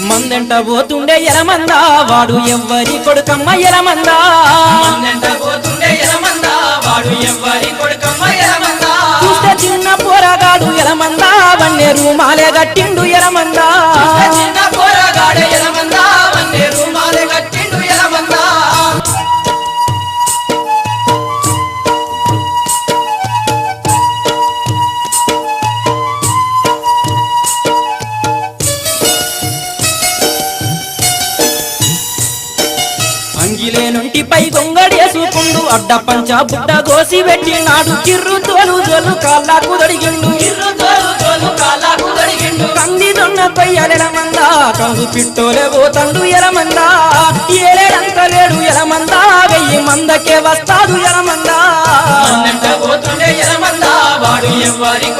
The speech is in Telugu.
మందెంట పోతుండే ఎలమందా? వాడు ఎవ్వరి కొడుకమ్మ ఎలమందా? మందెంట పోతుండే ఎలమందా? వాడు ఎవ్వరి కొడుకమ్మ ఎలమందా? చూస్తే చిన్న పోరగాడు ఎలమందా? వన్నే రూమాలే గట్టిండు ఎలమందా? అంగిలే నుండి పై గొంగడేసుకుండు అడ్డ పంచ బుడ్డ కోసి పెట్టినాడు కిర్రు తోలు జోలు కాళ్ళకు దొడిగిండు తోలు తోలు కాళ్ళకు దొరికిండు కంది దొన్నపై ఎలమందా కందు పిట్టోలే పోతండు ఎలమందా. ఏలేడంత లేడు ఎలమందా వెయ్యి మందకే వస్తాడు ఎలమందా.